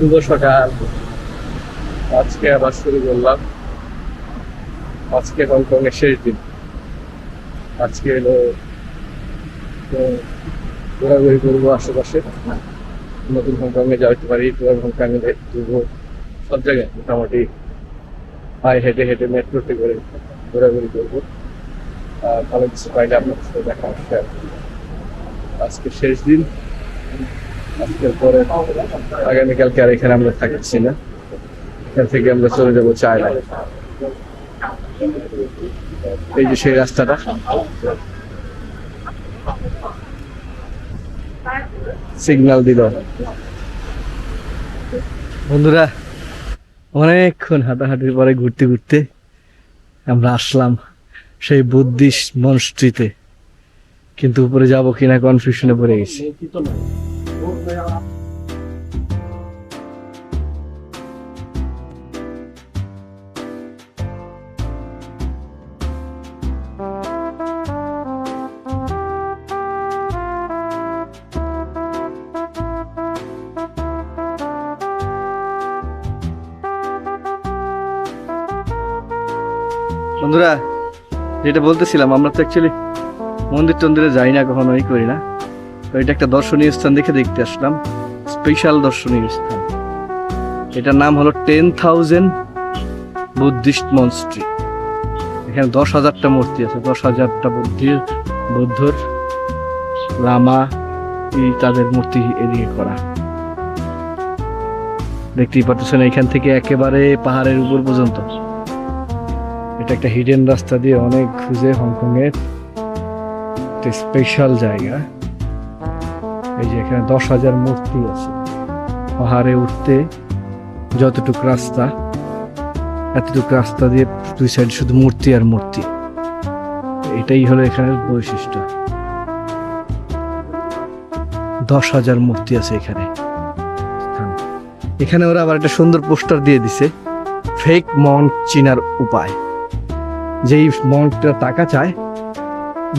শুভ সকাল। আজকে আবার শুরু করলাম। আজকে হংকং এর শেষ দিন। আজকে এলো ঘোরাঘুরি করব আশেপাশে। নতুন হংকং এ যাইতে পারি হংকং এ ঘুরবো। সব জায়গায় মোটামুটি পায়ে হেঁটে হেঁটে মেট্রোতে করে ঘোরাঘুরি করব। আর ভালো কিছু পাইলে আপনার সাথে দেখা আজকে শেষ দিন। আজকের পরে আগামীকালকে আর এখানে আমরা থাকছি না। এখান থেকে আমরা চলে যাব চায়নায়। এই যে সেই রাস্তাটা। দিল। বন্ধুরা, অনেকক্ষণ হাঁটাহাঁটির পরে ঘুরতে ঘুরতে আমরা আসলাম সেই বুদ্ধিস্ট মনস্ট্রিতে কিন্তু উপরে যাব কিনা কনফিউশনে পড়ে গেছি। যেটা বলতেছিলাম, আমরা তো অ্যাকচুয়ালি মন্দির টন্দিরে যাই না কখনো এই করি না। তো এটা একটা দর্শনীয় স্থান দেখে দেখতে আসলাম স্পেশাল দর্শনীয় স্থান। এটার নাম হলো টেন থাউজেন্ড বুদ্ধিস্ট মনস্ট্রি এখানে দশ হাজারটা মূর্তি আছে, দশ হাজারটা বুদ্ধির, বৌদ্ধর, লামা এই তাদের মূর্তি এদিকে করা। দেখতেই পাচ্ছেন এখান থেকে একেবারে পাহাড়ের উপর পর্যন্ত। এটা একটা হিডেন রাস্তা দিয়ে অনেক খুঁজে হংকং এর একটা স্পেশাল জায়গা। এই যে এখানে দশ হাজার মূর্তি আছে। পাহাড়ে উঠতে যতটুকু রাস্তা, এতটুকু রাস্তা দিয়ে দুই সাইড শুধু মূর্তি আর মূর্তি। এটাই হলো এখানের বৈশিষ্ট্য। দশ হাজার মূর্তি আছে এখানে। এখানে ওরা আবার একটা সুন্দর পোস্টার দিয়ে দিছে ফেক মন চিনার উপায় যেই মন্কটা টাকা চায়,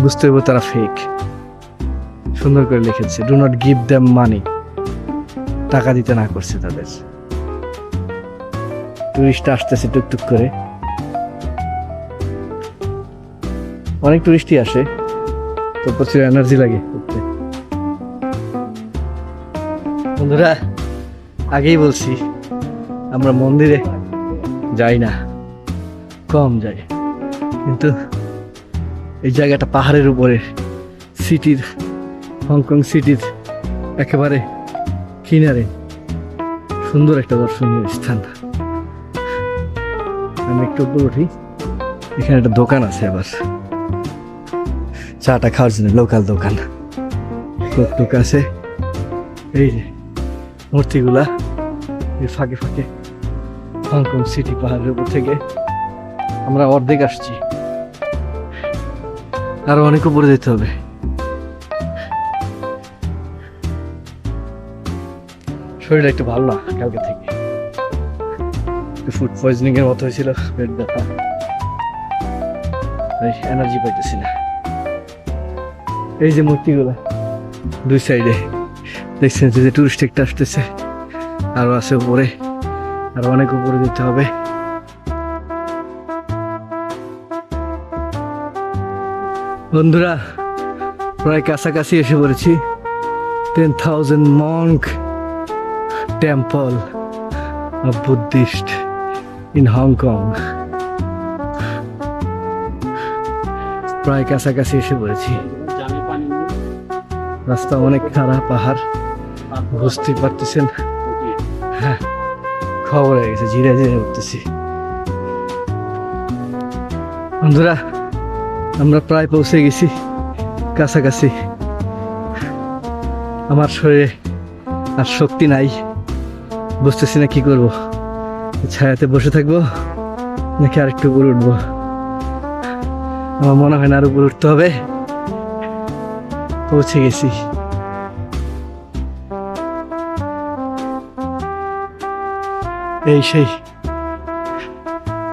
বুঝতে হবে তারা ফেক সুন্দর করে লিখেছে do not give damn money টাকা দিতে না করছে তাদের। টুরিস্ট আসতেছে টুকটুক করে। অনেক টুরিস্টই আসে, তো প্রচুর এনার্জি লাগে। বন্ধুরা, আগেই বলছি, আমরা মন্দিরে যাই না, কম যাই। কিন্তু এই জায়গাটা পাহাড়ের উপরে, সিটির, হংকং সিটির একেবারে কিনারে। সুন্দর একটা দর্শনীয় স্থান আমি একটু উপরে উঠি। এখানে একটা দোকান আছে আবার। চাটা খাওয়ার জন্য লোকাল দোকান। টুক আছে। এই যে মূর্তিগুলা এই ফাঁকে ফাঁকে হংকং সিটি পাহাড়ের উপর থেকে। আমরা অর্ধেক আসছি। আরও অনেক উপরে যেতে হবে। শরীরটা একটু ভালো না কালকে থেকে। ফুড পয়জনিং এর মতো হয়েছিল, পেট ব্যথা। এনার্জি পাইতেছি না এই যে মূর্তিগুলা, দুই সাইডে দেখছেন যে টুরিস্ট একটা আসতেছে। আরও আছে উপরে, আরও অনেক উপরে যেতে হবে। বন্ধুরা, প্রায় কাছাকাছি এসে পড়েছি। Ten thousand monk temple of Buddhist in Hong Kong প্রায় কাছাকাছি এসে পড়েছি। রাস্তা অনেক খারাপ পাহাড়, বুঝতেই পারতেছেন। হ্যাঁ খবর হয়ে গেছে ধীরে ধীরে উঠতেছি। বন্ধুরা আমরা প্রায় পৌঁছে গেছি, কাছাকাছি। আমার শরীরে আর শক্তি নাই। বুঝতেছি না কি করব। ছায়াতে বসে থাকব, নাকি আর একটু উপরে উঠবো? আমার মনে হয় না আর উপরে উঠতে হবে। পৌঁছে গেছি। এই সেই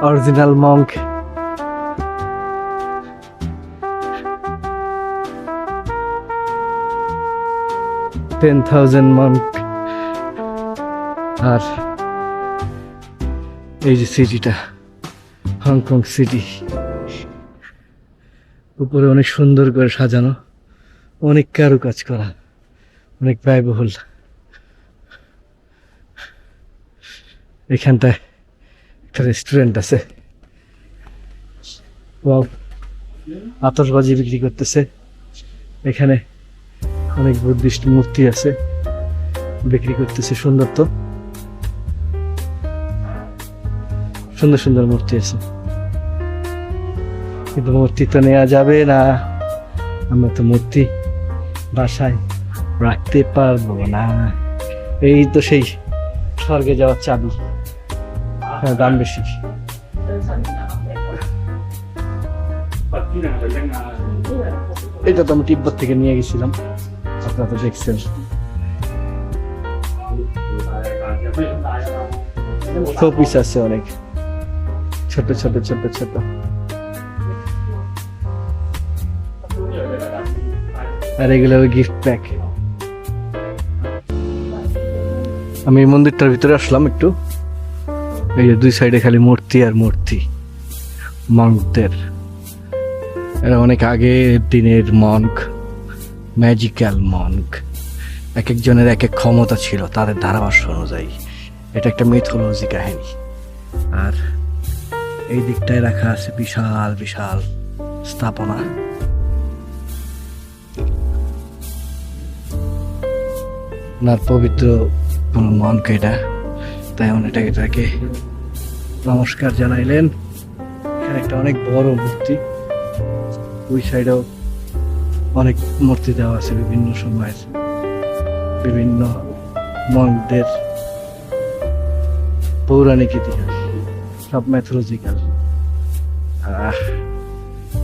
original monk ten thousand month আর এই যে সিটিটা হংকং সিটি উপরে অনেক সুন্দর করে সাজানো, অনেক কারু কাজ করা, অনেক ব্যয়বহুল। এখানটায় একটা রেস্টুরেন্ট আছে। আতশবাজি বিক্রি করতেছে। এখানে অনেক বুদ্ধিস্ট মূর্তি আছে বিক্রি করতেছে সুন্দর তো। সুন্দর সুন্দর মূর্তি আছে। কিন্তু মূর্তি তো নেওয়া যাবে না। আমরা তো মূর্তি বাসায় রাখতে পারব না। এই তো সেই স্বর্গে যাওয়ার চাবি। হ্যাঁ দাম বেশি। এটা তো আমি তিব্বত থেকে নিয়ে গেছিলাম। আপনারা দেখছেন শোপিস আছে অনেক। ছোট ছোট ছোট ছোট। আর এগুলো গিফট প্যাক আমি মন্দিরটার ভিতরে আসলাম একটু। এই যে দুই সাইডে খালি মূর্তি আর মূর্তি। মঙ্কদের এরা অনেক আগের দিনের মঙ্ক ম্যাজিক্যাল মঙ্ক এক একজনের এক এক ক্ষমতা ছিল, তাদের ধারাভাষ্য অনুযায়ী। এটা একটা মিথোলজি কাহিনী। আর এই দিকটায় রাখা আছে বিশাল বিশাল স্থাপনা। ওনার পবিত্র কোন মনক এটা। তাই এটাকে এটাকে নমস্কার জানাইলেন। এখানে একটা অনেক বড় মূর্তি। ওই সাইডেও অনেক মূর্তি দেওয়া আছে বিভিন্ন সময়ের। বিভিন্ন মনদের পৌরাণিক ইতিহাস, সব ম্যাথোলজিক্যাল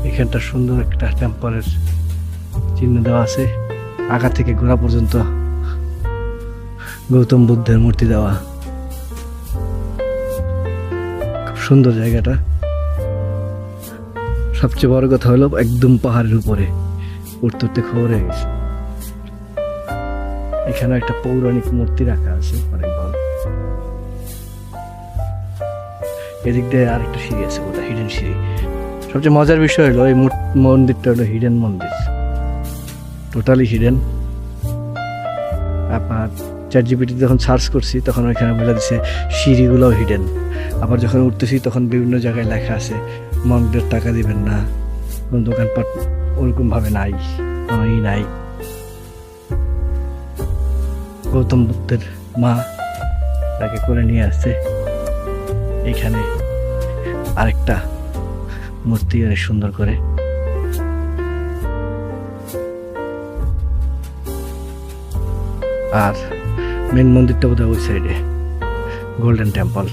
এখানটা সুন্দর একটা টেম্পলের চিহ্ন দেওয়া আছে। আগা থেকে ঘোরা পর্যন্ত গৌতম বুদ্ধের মূর্তি দেওয়া। খুব সুন্দর জায়গাটা। সবচেয়ে বড় কথা হলো একদম পাহাড়ের উপরে। খবর হয়ে গেছে। এখানে একটা পৌরাণিক মূর্তি রাখা আছে, অনেক বড়। এদিক দিয়ে আরেকটা সিঁড়ি আছে ওটা হিডেন সিঁড়ি। সবচেয়ে মজার বিষয় হলো, এই মন্দিরটা হলো হিডেন মন্দির। টোটালি হিডেন আপনার চ্যাট জিপিটি যখন সার্চ করছি, তখন ওইখানে বলে দিচ্ছে সিঁড়িগুলোও হিডেন আবার যখন উঠতেছি, তখন বিভিন্ন জায়গায় লেখা আছে, মন্দিরের টাকা দিবেন না, কোনো দোকানপাট ওরকম ভাবে নাই কোনো ই নাই। গৌতম বুদ্ধের মা তাকে করে নিয়ে আসছে। এখানে আরেকটা মূর্তি অনেক সুন্দর করে। আর মেন মন্দিরটা বোধহয় ওই সাইডে গোল্ডেন টেম্পল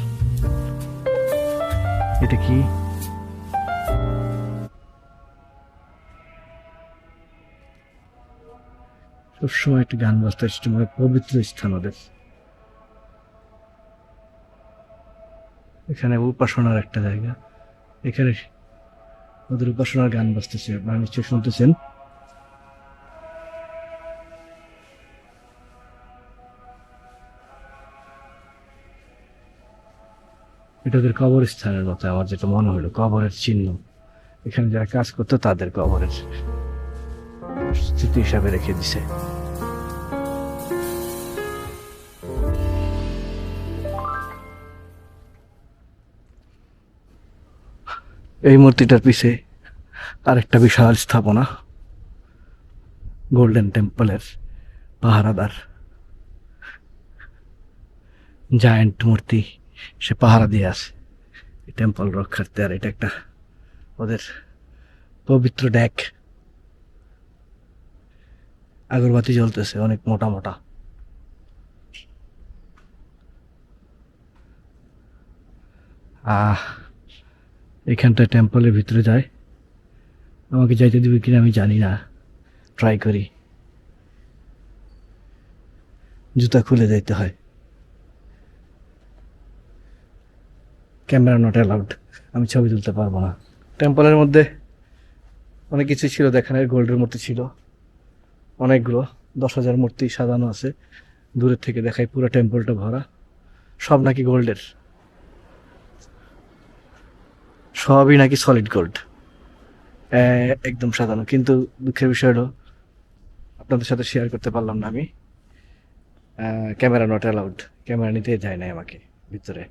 এটা কি? সবসময় একটি গান বাজতে মানে পবিত্র স্থান ওদের। এখানে উপাসনার একটা জায়গা। এখানে ওদের উপাসনার গান বাজতেছে, আপনারা নিশ্চয়ই শুনতেছেন। এটা ওদের কবরস্থানের মতো আমার যেটা মনে হলো, কবরের চিহ্ন। এখানে যারা কাজ করতো তাদের কবরের। স্মৃতি হিসাবে রেখে দিছে। এই মূর্তিটার পিছে আরেকটা বিশাল স্থাপনা গোল্ডেন টেম্পলের পাহারাদার। জায়ান্ট মূর্তি, সে পাহারা দিয়ে আছে। এই টেম্পল রক্ষার্থে আর এটা একটা ওদের পবিত্র ড্যাক আগরবাতি জ্বলতেছে, অনেক মোটা মোটা। আহ এখানটা টেম্পলের ভিতরে যায় আমাকে যাইতে দিবে কিনা আমি জানি না। ট্রাই করি। জুতা খুলে যাইতে হয়। ক্যামেরা নট অ্যালাউড আমি ছবি তুলতে পারব না। টেম্পলের মধ্যে অনেক কিছু ছিল, দেখানোর, গোল্ডের মূর্তি ছিল। অনেকগুলো, দশ হাজার মূর্তি সাজানো আছে। দূরের থেকে দেখায় পুরো টেম্পলটা ভরা। সব নাকি গোল্ডের। সবই নাকি সলিড গোল্ড একদম সাজানো। কিন্তু দুঃখের বিষয় হলো, আপনাদের সাথে শেয়ার করতে পারলাম না আমি। ক্যামেরা নট অ্যালাউড ক্যামেরা নিতে যায় নাই আমাকে ভিতরে।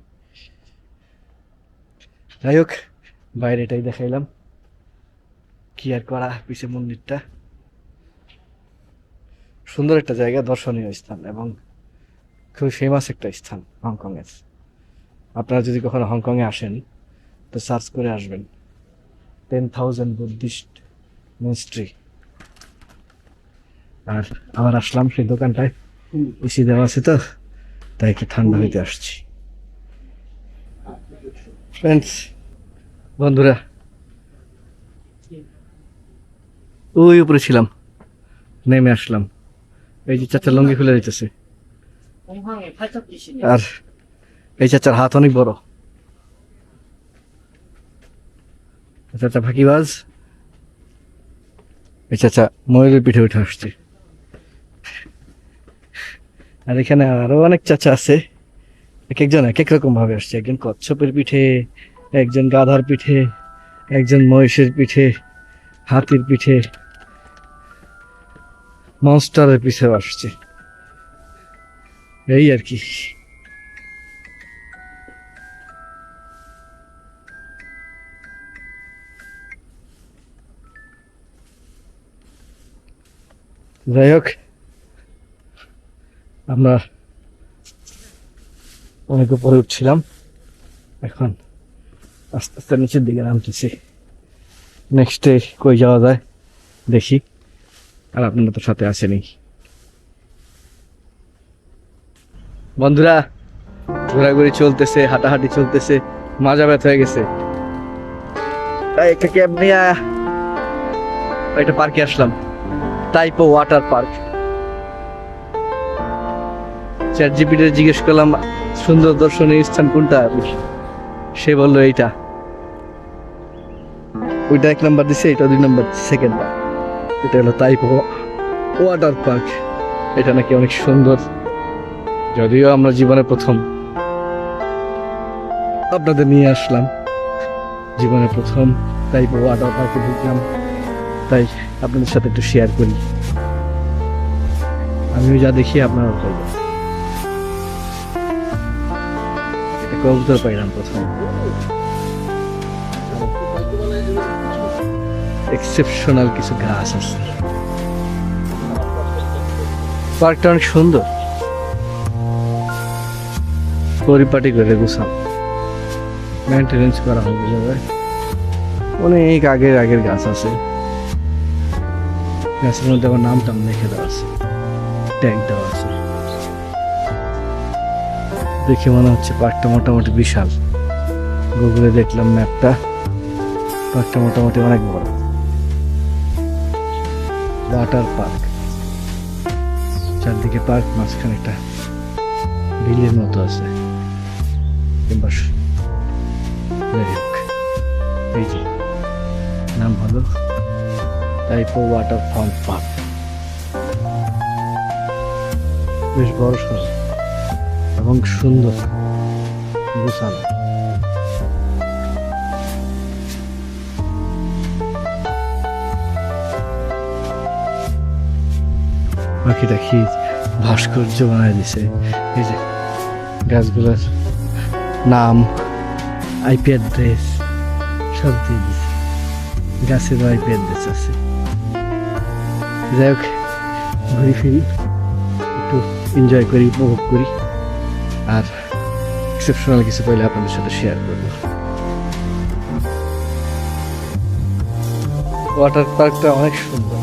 যাই হোক বাইরে এটাই দেখাইলাম। কি আর করা, পিছে মন্দিরটা। সুন্দর একটা জায়গা দর্শনীয় স্থান এবং খুবই ফেমাস একটা স্থান হংকংয়ের আপনারা যদি কখনো হংকংয়ে আসেন তো সার্চ করে আসবেন। টেন থাউজেন্ড বুদ্ধিস্ট মিস্ট্রি আর আবার আসলাম সেই দোকানটায়। এসি দেওয়া আছে তো তাই একটু ঠান্ডা হইতে আসছি। ফ্রেন্ডস বন্ধুরা ওই উপরে ছিলাম নেমে আসলাম। এই যে চাচার লঙ্গি খুলে দিতেছে। আর এই চাচার হাত অনেক বড়। চাচা ফাঁকিবাজ। এই চাচা ময়ূরের পিঠে উঠে আসছে। আর এখানে আরও অনেক চাচা আছে। এক একজন এক এক রকম ভাবে আসছে। একজন কচ্ছপের পিঠে একজন গাধার পিঠে একজন মহিষের পিঠে হাতির পিঠে। মনস্টারের পিছে আসছে। এই আর কি। যাই হোক, আমরা অনেক উপরে উঠছিলাম। এখন আস্তে আস্তে নিচের দিকে নামতেছি। নেক্সটে কই যাওয়া যায়? দেখি। আর আপনারা তো সাথে আসেনি। বন্ধুরা, ঘোরাঘুরি চলতেছে, হাঁটাহাঁটি চলতেছে, মাজা ব্যথা হয়ে গেছে। তাই একটা ক্যাব নিয়ে একটা পার্কে আসলাম। Tai Po water park. Chat GPT জিজ্ঞেস করলাম, সুন্দর দর্শনীয় স্থান কোনটা? সে বলল, এইটা। ওইটা এক নাম্বার দিছে, এটা দুই নাম্বার সেকেন্ড। এটা হলো টাইপো ওয়াটার পার্ক। এটা নাকি অনেক সুন্দর। যদিও আমরা জীবনে প্রথম। আপনাদের নিয়ে আসলাম। জীবনে প্রথম তাই ওয়াটার পার্কে ঢুকলাম। তাই আপনাদের সাথে একটু শেয়ার করি। আমিও যা দেখি, আপনারাও এটা কবুতর পাইলাম প্রথম। এক্সেপশনাল কিছু গাছ আছে। পার্কটা অনেক সুন্দর। পরিপাটি করে গুছাম মেনটেনেন্স করা হবে যাবে অনেক আগের আগের গাছ আছে। গাছের মধ্যে আমার নাম টাম লিখে দেওয়া আছে। ট্যাগ দেওয়া আছে। দেখে মনে হচ্ছে পার্কটা মোটামুটি বিশাল। গুগলে দেখলাম ম্যাপটা পার্কটা মোটামুটি অনেক বড়। Water park. চারদিকে পার্ক, মাঝখানে একটা বিলের মতো আছে। কিংবা এই যে, নাম হলো টাইপো ওয়াটার ফ্রন্ট পার্ক বেশ বড় সড়ো এবং সুন্দর। গোছানো পাখিটা কি ভাস্কর্য বানায় দিছে। এই যে গাছগুলোর নাম আইপি অ্যাড্রেস সব দিয়ে দিছে। গাছেরও আইপি অ্যাড্রেস আছে। যাই হোক, ঘুরি ফিরি, একটু এনজয় করি, উপভোগ করি। আর এক্সেপশনাল কিছু পাইলে আপনাদের সাথে শেয়ার করব। ওয়াটার পার্কটা অনেক সুন্দর।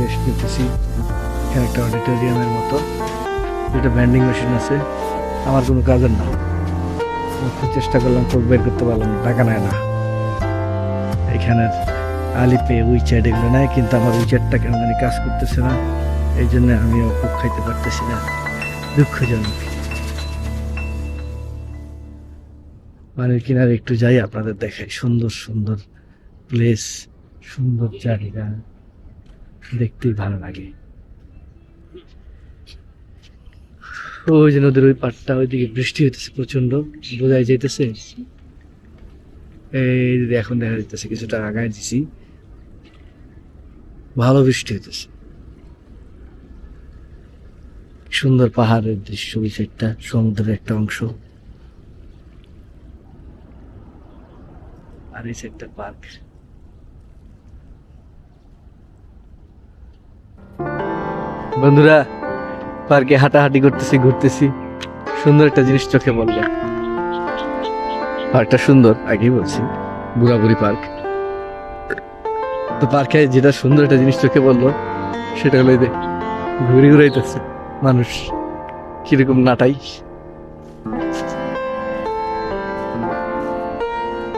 রেস্ট নিতেছি এখানে একটা অডিটোরিয়ামের মতো। যেটা ব্যান্ডিং মেশিন আছে। আমার কোনো কাজের না। চেষ্টা করলাম খুব বের করতে পারলাম টাকা নেয় না। এখানের আলিপে উইচ্যাট এগুলো নেয়, কিন্তু আমার উইচ্যাটটা কেন জানি কাজ করতেছে না। এই জন্য আমিও খুব খাইতে পারতেছি না। দুঃখজনক। পানির কিনারে একটু যাই, আপনাদের দেখাই। সুন্দর সুন্দর প্লেস সুন্দর জায়গা। দেখতেই ভালো লাগে। ওই যে নদীর ওই পাটটা ওইদিকে বৃষ্টি হইতেছে প্রচণ্ড বোঝাই যাইতেছে। এই এখন দেখা যাইতেছে, কিছুটা আগায় দিছি। ভালো বৃষ্টি হইতেছে। সুন্দর পাহাড়ের দৃশ্য সাইডটা, সমুদ্রের একটা অংশ। আর এই সাইডটা পার্ক। বন্ধুরা, পার্কে হাঁটাহাঁটি করতেছি, ঘুরতেছি। সুন্দর একটা জিনিস চোখে বললে পার্কটা সুন্দর, আগেই বলছি, বুড়াবুড়ি পার্ক। তো পার্কে যেটা সুন্দর একটা জিনিস চোখে বলল সেটা হলো যে ঘুরে ঘুরাইতেছে মানুষ। কীরকম নাটাই।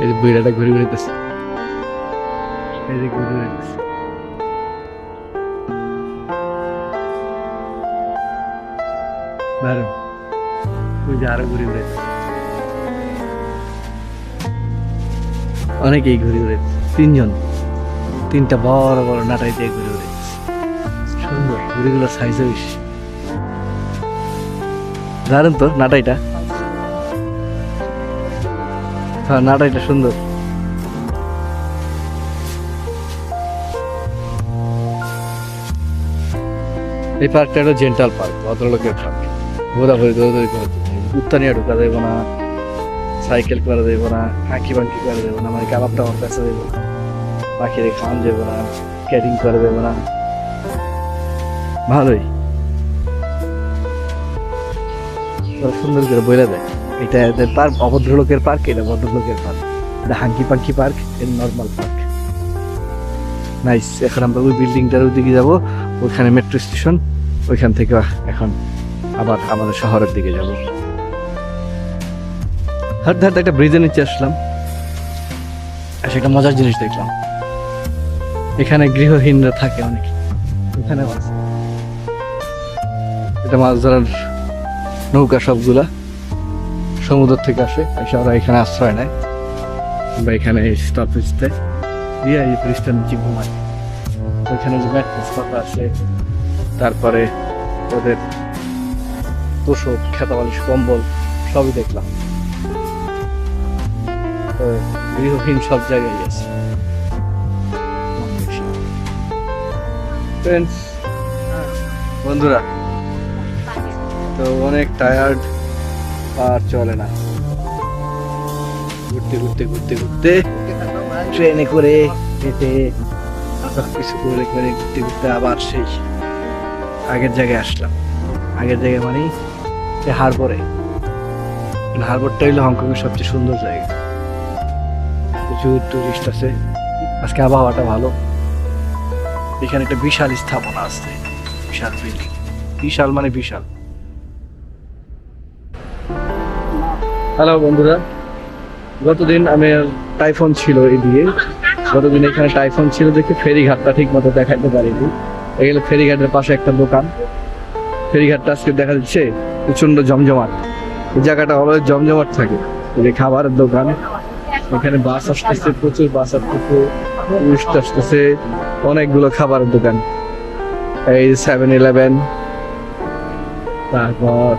এই যে বইরাটা ঘুরে ঘুরাইতেছে। এই যে ঘুরে ঘুরাইতেছে। যে আরও ঘুরে ঘুরে অনেকেই ঘুরে ঘুরে তিনজন। তিনটা বড় বড় নাটাই দিয়ে ঘুরে ঘুরে সুন্দর, ঘুড়িগুলোর সাইজও বেশি। দারুণ তো নাটাইটা? হ্যাঁ নাটাইটা সুন্দর। এই পার্কটা হলো জেন্টাল পার্ক, ভদ্রলোকের পার্ক। ঘোরাঘুরি দৌড়াদৌড়ি করা যাবে না। উত্তানিয়া ঢোকা দেবো না, সাইকেল করা দেবো না, হাঁকি বাঁকি করা দেবো না মানে কাবাব টাবাব কাছে দেবো না, পাখিরে খাওয়ান দেবো না ক্যাটিং করে দেবো না। ভালোই। সুন্দর করে বলে দেয় এটা এদের পার্ক অভদ্রলোকের পার্ক এটা ভদ্রলোকের পার্ক এটা হাঙ্কি পাঙ্কি পার্ক এটা নর্মাল পার্ক নাইস এখন আমরা ওই বিল্ডিংটার ওইদিকে যাব, ওইখানে মেট্রো স্টেশন ওইখান থেকে এখন আবার আমাদের শহরের দিকে যাব। হাট হাট একটা ব্রিজের নিচে আসলাম। এসে একটা মজার জিনিস দেখলাম। এখানে গৃহহীনরা থাকে অনেক। এখানে এটা মাছ ধরার নৌকা সবগুলা। সমুদ্র থেকে আসে। এসে ওরা এখানে আশ্রয় নেয়। বা এখানে স্টপেজ দেয় দিয়ে এই ব্রিজটার নিচে ঘুমায় ওইখানে যে ম্যাট্রেস পাতা আছে, তারপরে ওদের তোষক, খেতাবালিশ, কম্বল, সবই দেখলাম। গৃহহীন সব জায়গায় আছে Friends, বন্ধুরা তো অনেক টায়ার্ড আর চলে না। ঘুরতে ঘুরতে ঘুরতে ঘুরতে ট্রেনে করে হেঁটে সব কিছু করে করে ঘুরতে ঘুরতে আবার সেই আগের জায়গায় আসলাম। আগের জায়গায় মানে হারবরে। হারবরটা হইল হংকংয়ের সবচেয়ে সুন্দর জায়গা। প্রচুর টুরিস্ট আছে। আজকে আবহাওয়াটা ভালো। এখানে একটা বিশাল স্থাপনা আছে। বিশাল বিল্ডিং বিশাল মানে বিশাল। হ্যালো বন্ধুরা। গতদিন আমি টাইফোন ছিল এদিকে গতদিন এখানে টাইফোন ছিল দেখে ফেরিঘাটটা ঠিক মতো দেখাতে পারিনি। এগুলো ফেরিঘাটের পাশে একটা দোকান। ফেরিঘাটটা আজকে দেখা যাচ্ছে প্রচণ্ড জমজমাট। এই জায়গাটা অলওয়েজ জমজমাট থাকে। খাবারের দোকান। এখানে বাস আসতেছে, প্রচুর বাস আসতেছে টুরিস্ট আসতেছে, অনেকগুলো খাবারের দোকান। এই সেভেন ইলেভেন তারপর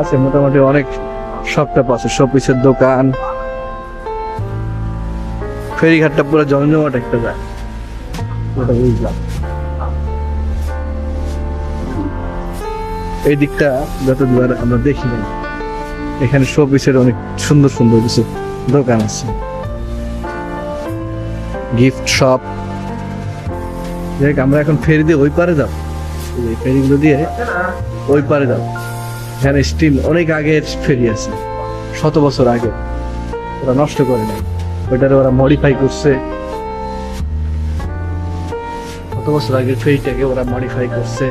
আছে মোটামুটি অনেক শপটপ আছে শপিসের দোকান। ফেরিঘাটটা পুরো জমজমাট একটা যায় ওটা বুঝলাম। এই দিকটা যতবার আমরা দেখি নাই। এখানে শোপিসের অনেক সুন্দর সুন্দর কিছু দোকান আছে। গিফট শপ দেখ আমরা এখন ফেরি দিয়ে ওই পারে যাব। এই ফেরিগুলো দিয়ে ওই পারে যাব। এখানে স্টিল অনেক আগের ফেরি আছে, শত বছর আগে। ওরা নষ্ট করে নাই। ওইটারে ওরা মডিফাই করছে। কত বছর আগের ফেরিটাকে ওরা মডিফাই করছে।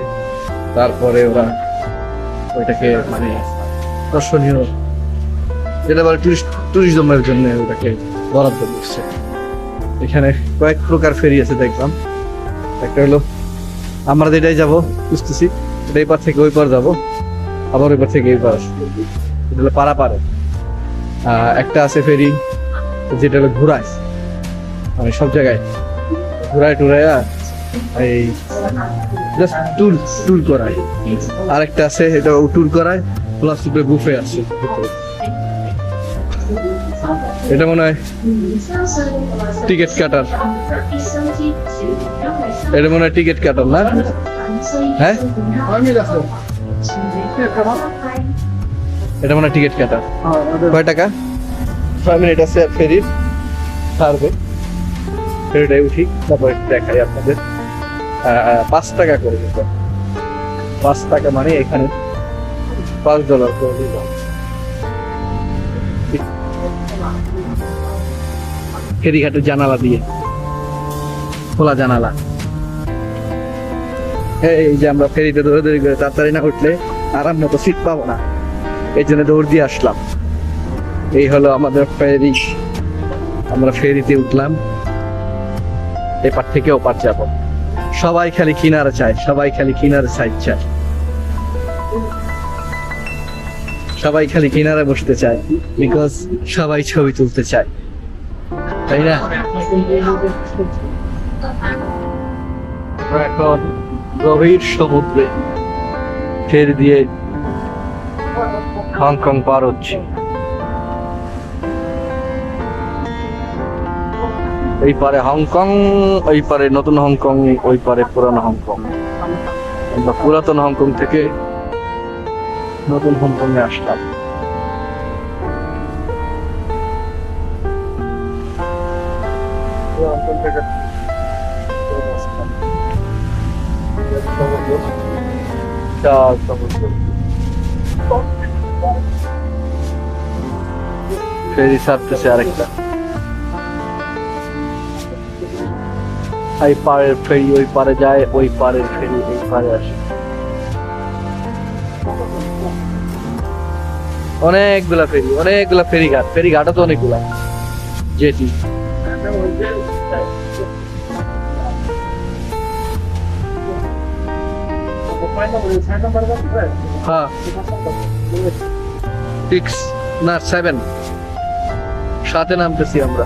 তারপরে ওরা ওইটাকে মানে দর্শনীয় যেটা বলে টুরিস্ট ট্যুরিজমের জন্য ওটাকে বরাদ্দ করছে। এখানে কয়েক প্রকার ফেরি আছে, দেখলাম। একটা হলো, আমরা যেটাই যাব বুঝতেছি এটা এই পার থেকে ওই পার যাব, আবার ওই পার থেকে এই পার আসব। এটা হলো পারাপারে। একটা আছে ফেরি, যেটা হলো ঘুরায় মানে সব জায়গায়। ঘুরায় টুরাইয়া এই জাস্ট ট্যুর ট্যুর করায়। আরেকটা আছে, এটা ট্যুর করায় প্লাস বুফে আছে। এটা মনে হয় টিকিট কাটার। এটা মনে হয় টিকিট কাটার, না? হ্যাঁ? এটা মনে হয় টিকিট কাটার। কয় টাকা? ছয় মিনিট আছে ফেরির। ছাড়বে। ফেরিটাই উঠি, তারপর দেখাই আপনাদের। পাঁচ টাকা করে দিতে। পাঁচ টাকা মানে এখানে পাঁচ ডলার করে দিল ফেরিঘাটের জানালা দিয়ে। খোলা জানালা। এই যে আমরা ফেরিতে দৌড়াদৌড়ি করে তাড়াতাড়ি না উঠলে আরাম মতো সিট পাবো না। এই জন্য দৌড় দিয়ে আসলাম। এই হলো আমাদের ফেরি। আমরা ফেরিতে উঠলাম। এপার থেকে ওপার যাব। সবাই খালি কিনারে চায়, সবাই খালি কিনারে সাইড চায়। সবাই খালি কিনারে বসতে চায় বিকজ সবাই ছবি তুলতে চায়। তাই না? আমরা এখন গভীর সমুদ্রে ফের দিয়ে হংকং পার হচ্ছি। এই পারে হংকং ওই পারে নতুন হংকং, ওই পারে পুরানো হংকং। আমরা পুরাতন হংকং থেকে নতুন হংকং এ আসলাম। ফেরি ছাড়তেছে আরেকটা। এই পাড়ের ফেরি ওই পারে যায়, ওই পাড়ের ফেরি এই পারে আসে। অনেকগুলা ফেরি অনেকগুলা ফেরি ঘাট ফেরি তো অনেকগুলা। জেটি। হ্যাঁ। সিক্স না সেভেন সাথে নামতেছি আমরা।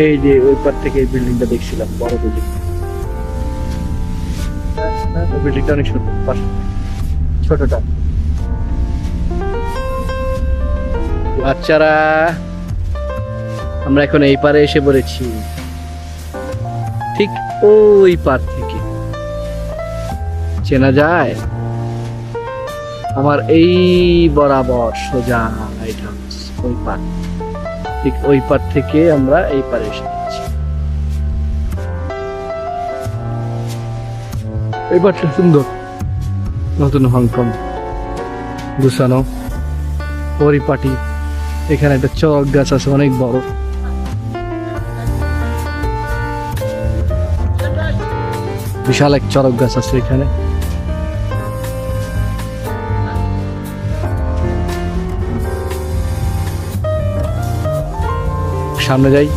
এই যে ওই পার থেকে এই বিল্ডিংটা দেখছিলাম, বড় বিল্ডিং বিল্ডিংটা অনেক সুন্দর, পাশে ছোটটা। বাচ্চারা আমরা এখন এই পারে এসে পড়েছি। ঠিক ওই পার থেকে। চেনা যায়? আমার এই বরাবর সোজা ওই পার। ঠিক ওই পার থেকে আমরা এই পারে এসে গেছি এই পারটা সুন্দর। নতুন হংকং। গুছানো পরিপাটি। এখানে একটা চক গাছ আছে, অনেক বড়। বিশাল এক চরক গাছ আছে এখানে। সামনে যাই,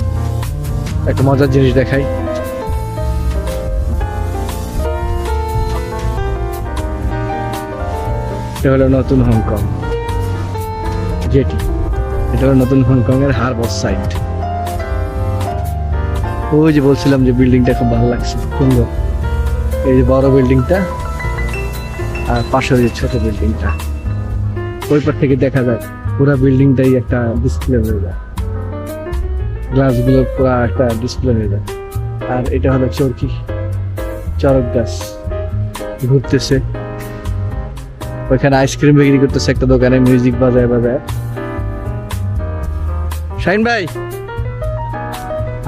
একটা মজার জিনিস দেখাই। এটা হলো নতুন হংকং। যেটি, এটা হলো নতুন হংকং এর হারবার সাইট। ওই যে বলছিলাম যে বিল্ডিংটা খুব ভালো লাগছে, সুন্দর। এই যে বড় বিল্ডিংটা, আর পাশে ওই ছোট বিল্ডিংটা। ওই পার থেকে দেখা যায়, পুরো বিল্ডিংটাই একটা ডিসপ্লে হয়ে যায়। গ্লাসগুলো পুরো একটা ডিসপ্লে হয়ে যায়। আর এটা হলো চরকি, চরক গাছ। ঘুরতেছে। ওইখানে আইসক্রিম বিক্রি করতেছে একটা দোকানে মিউজিক বাজায় বাজায়। শাইন ভাই,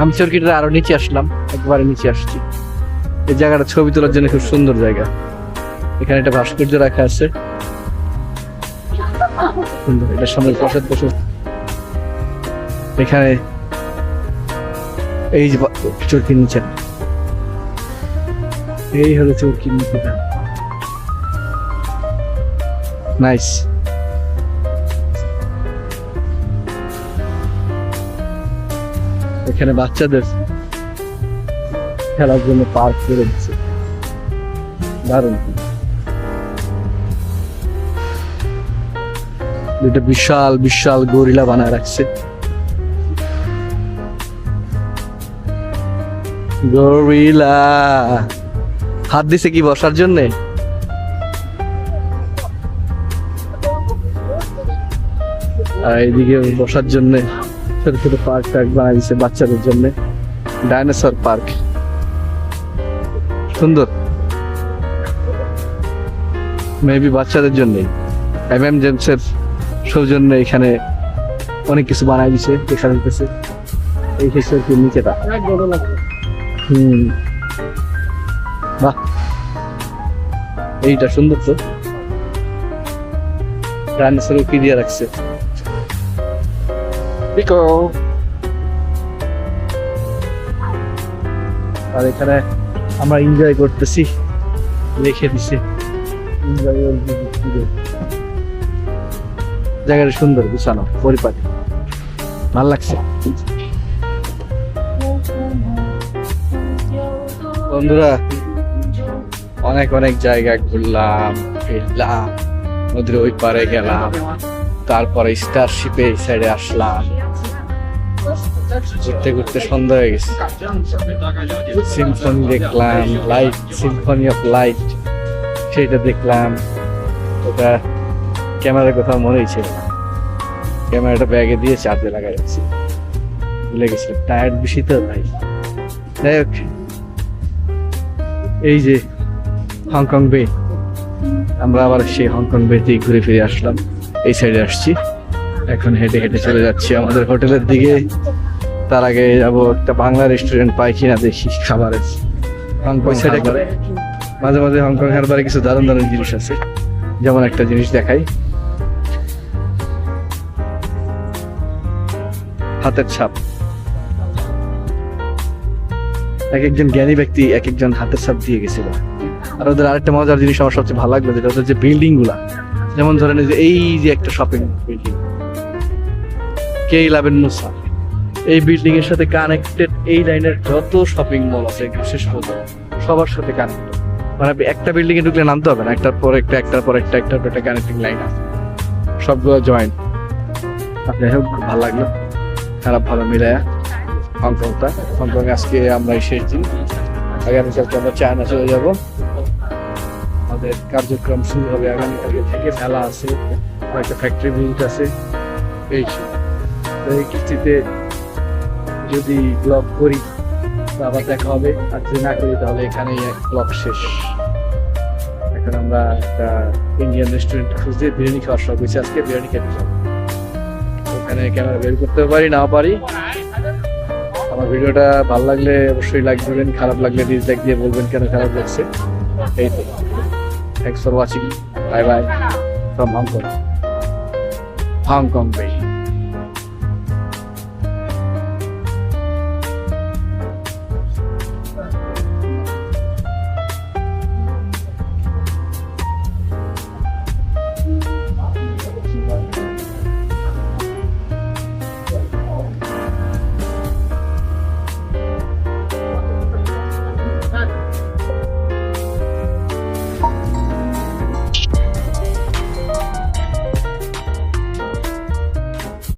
আমি চরকিটা আরও নিচে আসলাম, একবারে নিচে আসছি। এই জায়গাটা ছবি তোলার জন্য খুব সুন্দর জায়গা। এখানে একটা ভাস্কর্য রাখা আছে। সুন্দর সামনে প্রসাদ বসে। এখানে এই যে বা- নিচে। এই হলো চরকির নিচেটা নাইস এখানে বাচ্চাদের খেলার জন্য পার্ক করে দিচ্ছে দারুণ। দুইটা বিশাল বিশাল গরিলা বানায় রাখছে। গরিলা। হাত দিছে কি বসার জন্যে? আর এইদিকে বসার জন্য ছোট ছোট পার্ক টার্ক বানাই দিছে বাচ্চাদের জন্য। Dinosaur park. সুন্দর। মেবি বাচ্চাদের জন্যই এম এম জেমসের সৌজন্যে এখানে অনেক কিছু বানাই দিছে দেখা যাইতেছে এই শেষের কি নিচেটা। হুম। বাহ। এইটা সুন্দর তো। ডাইনোসর কি দিয়ে রাখছে? পিকো আর এখানে আমরা এনজয় করতেছি। লিখে দিছে। জায়গাটা সুন্দর বিছানো পরিপাটি। ভালো লাগছে। বন্ধুরা, অনেক অনেক জায়গা ঘুরলাম, ফিরলাম, নদীর ওই পারে গেলাম, তারপরে স্টারশিপে এই সাইডে আসলাম। ঘুরতে ঘুরতে সন্ধ্যা হয়ে গেছে। সিম্ফনি দেখলাম লাইট সিম্ফনি অফ লাইট সেটা দেখলাম। ওটা ক্যামেরার কথা মনেই ছিল। ক্যামেরাটা ব্যাগে দিয়ে চার্জে লাগাই যাচ্ছি ভুলে গেছিলাম টায়ার্ড বেশি তো ভাই যাই হোক, এই যে হংকং বে আমরা আবার সেই হংকং বেতেই ঘুরে ফিরে আসলাম। এই সাইডে আসছি। এখন হেঁটে হেঁটে চলে যাচ্ছি আমাদের হোটেলের দিকে। তার আগে যাব একটা বাংলা রেস্টুরেন্ট পাই কিনা দেখি খাবারের হংকং মাঝে মাঝে হংকং হারবারে কিছু দারুণ দারুণ জিনিস আছে। যেমন একটা জিনিস দেখাই। হাতের ছাপ। এক একজন জ্ঞানী ব্যক্তি এক একজন হাতের ছাপ দিয়ে গেছিল। আর ওদের আরেকটা মজার জিনিস আমার সবচেয়ে ভালো লাগল যেটা হচ্ছে যে বিল্ডিংগুলা। যেমন ধরেন যে এই যে একটা shopping building K eleven Musea এই বিল্ডিং এর সাথে কানেক্টেড এই লাইনের যত শপিং মল আছে বিশেষ করে সবার সাথে কানেক্টেড মানে আপনি একটা বিল্ডিং এ ঢুকলে নামতে হবে না, একটার পর একটা, একটার পর একটা, একটার পর একটা কানেক্টিং লাইন আছে। সবগুলো জয়েন্ট যাই হোক, খুব ভালো লাগল। খারাপ, ভালো মিলায়া হংকংটা হংকং আজকে আমরা শেষ দিন। আগামীকালকে আমরা চায়না চলে যাব। আমাদের কার্যক্রম শুরু হবে আগামীকালকে থেকে। মেলা আছে একটা ফ্যাক্টরি ভিজিট আছে। এই কিস্তিতে যদি ব্লগ করি আবার দেখা হবে। আর যদি না করি, তাহলে এখানেই এক ব্লগ শেষ। এখন আমরা একটা ইন্ডিয়ান রেস্টুরেন্ট খুঁজে বিরিয়ানি খাওয়ার শখ হয়েছে। আজকে বিরিয়ানি খেতে যাব। ওখানে ক্যামেরা বের করতে পারি না পারি। আমার ভিডিওটা ভালো লাগলে অবশ্যই লাইক দিবেন, খারাপ লাগলে ডিসলাইক দিয়ে বলবেন কেন খারাপ লাগছে। এই তো। Thanks for watching bye bye from Hong Kong Hong Kong bay